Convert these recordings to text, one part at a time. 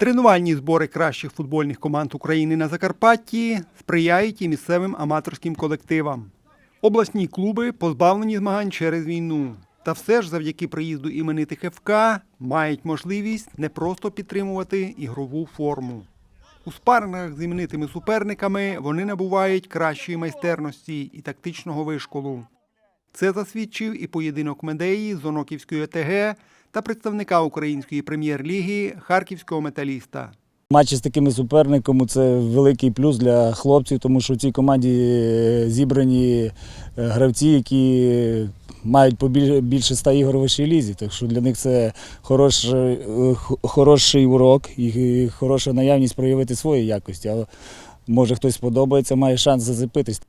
Тренувальні збори кращих футбольних команд України на Закарпатті сприяють і місцевим аматорським колективам. Обласні клуби позбавлені змагань через війну. Та все ж завдяки приїзду іменитих ФК мають можливість не просто підтримувати ігрову форму. У спарингах з іменитими суперниками вони набувають кращої майстерності і тактичного вишколу. Це засвідчив і поєдинок Медеї з Оноківської ОТГ та представника української прем'єр-ліги харківського металіста. Матчі з такими суперниками це великий плюс для хлопців, тому що в цій команді е, зібрані е, гравці, які мають більше ста ігор у вищій лізі. Так що для них це хороший, е, хороший урок і хороша наявність проявити свої якості. А може хтось сподобається, має шанс зацепитись.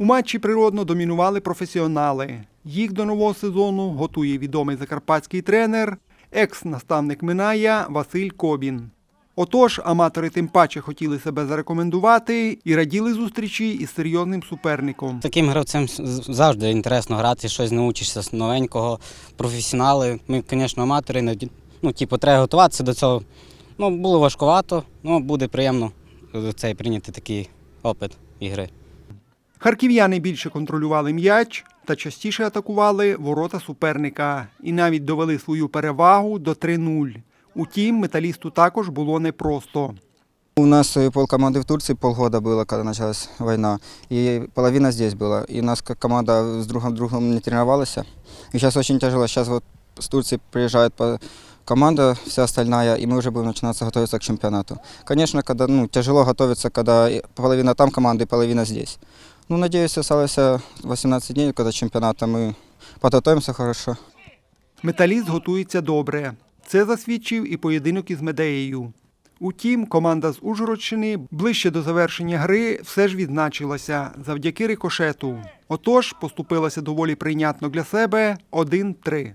У матчі природно домінували професіонали. Їх до нового сезону готує відомий закарпатський тренер, екс-наставник Миная Василь Кобін. Отож, аматори тим паче хотіли себе зарекомендувати і раділи зустрічі із серйозним суперником. Таким гравцем завжди інтересно грати, щось научишся з новенького. Професіонали. Ми, звісно, аматори, ну, типу, треба готуватися до цього. Ну, було важкувато, ну, буде приємно цей прийняти такий опит ігри. Харків'яни більше контролювали м'яч та частіше атакували ворота суперника і навіть довели свою перевагу до 3-0. Утім, металісту також було непросто. У нас э, полкоманды в Турции полгода было, когда началась война, и половина здесь была. И у нас как команда с другом другом не тренировалась. И сейчас очень тяжело. Сейчас вот с Турции приезжает по- команда вся остальная, и мы уже будем начинаться готовиться к чемпионату. Конечно, когда, ну, тяжело готовиться, когда и половина там команды, половина здесь. Ну, надеюсь, осталось 18 дней, когда чемпионата мы подготовимся хорошо. Металіст готується добре. Це засвідчив і поєдинок із Медеєю. Утім, команда з Ужгородщини ближче до завершення гри все ж відзначилася завдяки рикошету. Отож, поступилася доволі прийнятно для себе 1-3.